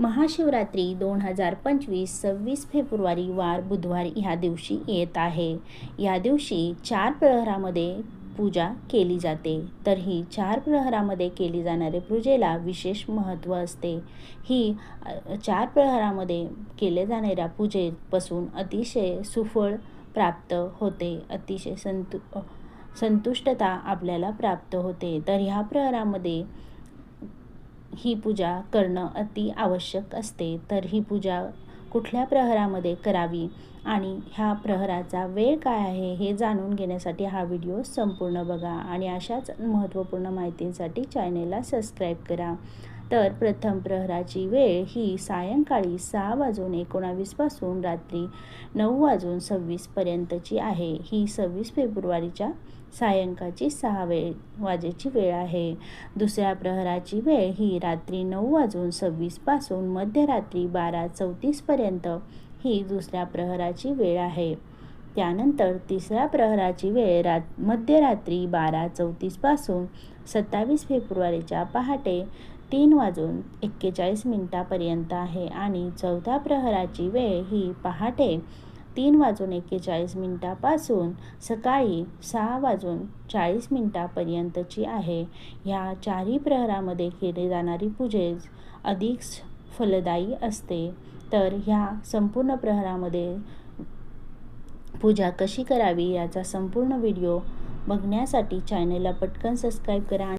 महाशिवरात्री दोन हजार पंचवीस सव्वीस फेब्रुवारी वार बुधवार ह्या दिवशी येत आहे. या दिवशी चार प्रहरामध्ये पूजा केली जाते. तर ही चार प्रहरामध्ये केली जाणाऱ्या पूजेला विशेष महत्त्व असते. ही चार प्रहरामध्ये केले जाणाऱ्या पूजेपासून अतिशय सुफळ प्राप्त होते. अतिशय संतु संतुष्टता आपल्याला प्राप्त होते. तर ह्या प्रहरामध्ये ही पूजा करणं अति आवश्यक असते. तर ही पूजा कुठल्या प्रहरामध्ये करावी आणि ह्या प्रहराचा वेळ काय आहे हे जाणून घेण्यासाठी हा व्हिडिओ संपूर्ण बघा आणि अशाच महत्त्वपूर्ण माहितींसाठी चॅनेलला सबस्क्राईब करा. तर प्रथम प्रहराची वेळ ही सायंकाळी सहा वाजून एकोणावीसपासून रात्री नऊ वाजून सव्वीसपर्यंतची आहे. ही सव्वीस फेब्रुवारीच्या सायंकाळची सहा वेळ वाजेची वेळ आहे. दुसऱ्या प्रहराची वेळ ही रात्री नऊ वाजून सव्वीसपासून मध्यरात्री बारा चौतीसपर्यंत ही दुसऱ्या प्रहराची वेळ आहे. त्यानंतर तिसऱ्या प्रहराची वेळ रात मध्यरात्री बारा चौतीसपासून सत्तावीस फेब्रुवारीच्या पहाटे तीन वाजून एक्केचाळीस मिनटापर्यंत आहे आणि चौथ्या प्रहराची वेळ ही पहाटे तीन वाजून एक्केचाळीस मिनटापासून सकाळी सहा वाजून चाळीस मिनटापर्यंतची आहे. ह्या चारही प्रहरामध्ये केली जाणारी पूजेच अधिक फलदायी असते. तर ह्या संपूर्ण प्रहरामध्ये पूजा कशी करावी याचा संपूर्ण व्हिडिओ बघण्यासाठी चॅनलला पटकन सबस्क्राईब करा